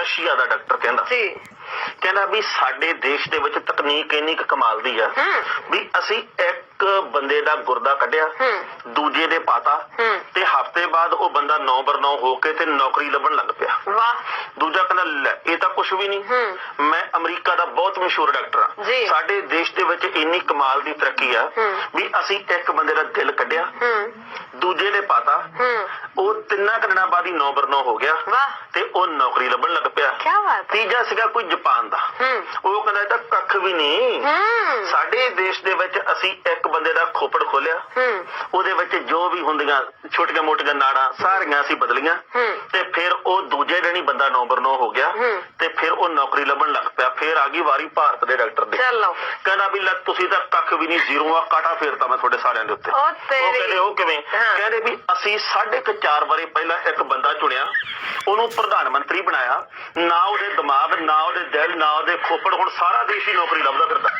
Russia ਦਾ doctor ਕਹਿੰਦਾ ਜੀ ਕਹਿੰਦਾ ਵੀ ਸਾਡੇ ਦੇਸ਼ ਦੇ ਵਿੱਚ ਤਕਨੀਕ ਇੰਨੀ ਕੁ ਕਮਾਲ ਦੀ ਆ। ਵੀ ਅਸੀਂ ਇੱਕ ਬੰਦੇ ਦਾ ਗੁਰਦਾ ਕੱਢਿਆ। ਦੂਜੇ ਦੇ ਪਾਤਾ। ਤੇ ਹਫ਼ਤੇ ਬਾਅਦ ਉਹ ਬੰਦਾ ਨੌ ਬਰ ਨੌ ਹੋ ਕੇ ਤੇ ਨੌਕਰੀ ਲੱਭਣ ਲੱਗ ਪਿਆ ਵਾਹ ਦੂਜਾ ਕਹਿੰਦਾ ਲੈ ਇਹ ਤਾਂ ਕੁਝ ਵੀ ਨਹੀਂ। ਮੈਂ ਅਮਰੀਕਾ ਦਾ ਬਹੁਤ ਮਸ਼ਹੂਰ ਡਾਕਟਰ ਆ। ਸਾਡੇ ਦੇਸ਼ ਦੇ ਵਿੱਚ ਇੰਨੀ ਕਮਾਲ ਦੀ ਤਰੱਕੀ ਆ। ਵੀ ਅਸੀਂ ਇੱਕ ਬੰਦੇ ਦਾ ਦਿਲ ਕੱਢਿਆ ਪਾਤਾ। ਉਹ ਤਿੰਨਾਂ ਕੁ ਦਿਨਾਂ ਬਾਅਦ ਹੀ ਨੌ ਬਰ ਨੌ ਹੋ ਗਿਆ। ਵਾਹ। ਤੇ ਉਹ ਨੌਕਰੀ ਲੱਭਣ ਲੱਗ ਪਿਆ। ਕੀ ਬਾਤ ਹੈ। ਤੀਜਾ ਸੀਗਾ ਕੋਈ ਜਾਪਾਨ ਦਾ। ਉਹ ਕਹਿੰਦਾ ਇਹ ਤਾਂ ਕੱਖ ਵੀ ਨਹੀਂ। ਸਾਡੇ ਦੇਸ਼ ਦੇ ਵਿੱਚ ਅਸੀਂ ਇੱਕ ਬੰਦੇ ਦਾ ਖੋਪੜ ਖੋਲਿਆ। ਉਹਦੇ ਵਿੱਚ ਜੋ ਵੀ ਹੁੰਦੀਆਂ ਛੋਟੀਆਂ ਮੋਟੀਆਂ ਨਾੜਾਂ ਸਾਰੀਆਂ ਅਸੀਂ ਬਦਲੀਆਂ। ਤੇ ਫਿਰ ਉਹ ਦੂਜੇ ਦਿਨ ਹੀ ਬੰਦਾ ਨੰਬਰ 9 ਹੋ ਗਿਆ। ਤੇ ਫਿਰ ਉਹ ਨੌਕਰੀ ਲੱਭਣ ਲੱਗ ਪਿਆ। ਫਿਰ ਆ ਗਈ ਵਾਰੀ ਭਾਰਤ ਦੇ ਡਾਕਟਰ ਦੀ। ਚਲੋ ਕਹਿੰਦਾ ਵੀ ਲੈ ਤੁਸੀਂ ਤਾਂ ਕੱਖ ਵੀ ਨਹੀਂ ਜ਼ੀਰੋ ਆ ਕਾਟਾ ਫੇਰਤਾ ਮੈਂ ਤੁਹਾਡੇ ਸਾਰਿਆਂ ਦੇ ਉੱਤੇ। ਉਹ ਉਹ ਤੇਰੀ ਕਹਿੰਦੇ ਉਹ ਕਿਵੇਂ। ਕਹਿੰਦੇ ਵੀ ਅਸੀਂ ਸਾਢੇ ਕੁ ਚਾਰ ਵਾਰੀ ਪਹਿਲਾਂ ਇੱਕ ਬੰਦਾ ਚੁਣਿਆ ਉਹਨੂੰ ਪ੍ਰਧਾਨ ਮੰਤਰੀ ਬਣਾਇਆ। ਨਾ ਉਹਦੇ ਦਿਮਾਗ ਨਾ ਉਹਦੇ ਦਿਲ ਨਾ ਉਹਦੇ ਖੋਪੜ ਹੁਣ ਸਾਰਾ ਦੇਸ਼ ਹੀ ਨੌਕਰੀ ਲੱਭਦਾ ਫਿਰਦਾ।